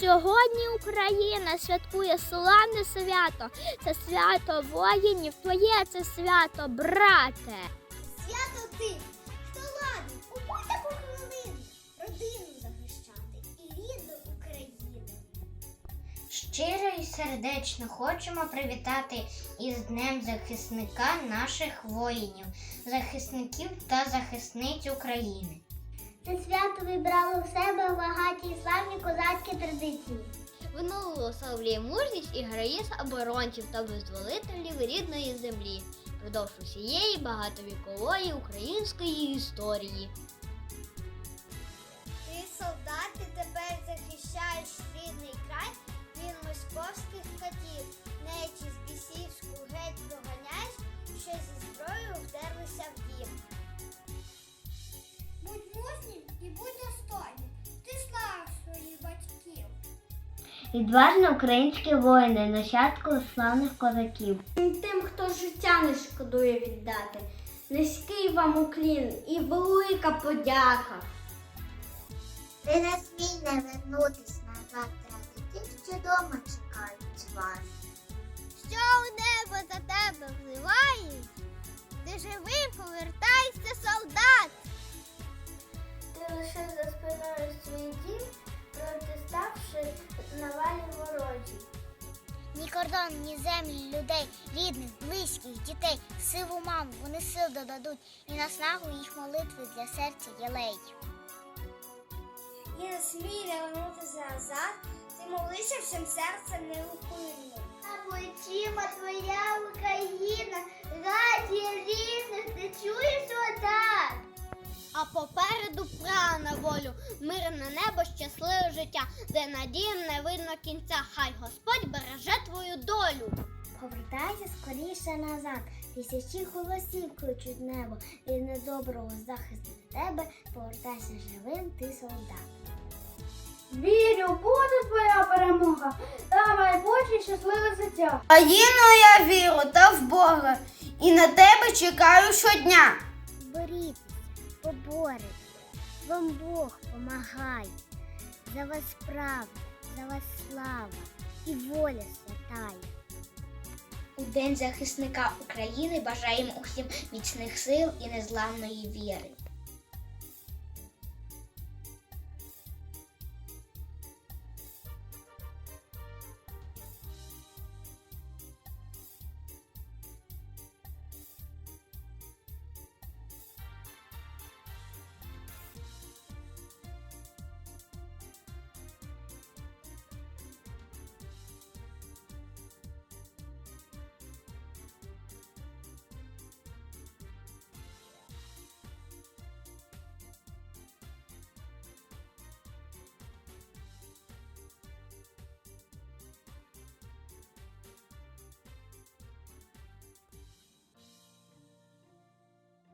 Сьогодні Україна святкує славне свято. Це свято воїнів, твоє це свято, брате. Свято тих, хто ладний у будь-яку хвилину родину захищати і рідну Україну. Щиро і сердечно хочемо привітати із Днем захисника наших воїнів, захисників та захисниць України. Це свято вибрало в себе багаті і славні козацькі традиції. Воно уособлює мужність і героїзм оборонців та визволителів рідної землі впродовж усієї багатовікової української історії. Відважні українські воїни, нащадку славних козаків. Тим, хто життя не шкодує віддати. Низький вам уклін і велика подяка. Ти не смій не вернутись назад ради тих, що дома чекають вас. Що у небо за тебе вливають? Ти живим повертайся, солдат. Ні кордон, ні землі, людей, рідних, близьких, дітей, сиву маму, вони сил додадуть, і наснагу їх молитви для серця ялей. І не смій вернутися назад, ти молися всім серцем неупинно. А плечима твоя Україна, раді рідних, ти волю, мирне небо, щасливе життя, де надіям не видно кінця. Хай Господь береже твою долю. Повертайся скоріше назад. Тисячі голосів кличуть небо. Від недоброго захисту тебе. Повертайся живим, ти солдат. Вірю, буде твоя перемога та майбутнє щасливе життя. А їну я віру та в Бога, і на тебе чекаю щодня. Борітеся, поборете. Вам Бог помагає. За вас правда, за вас слава і воля святая. У День захисника України бажаємо усім міцних сил і незламної віри.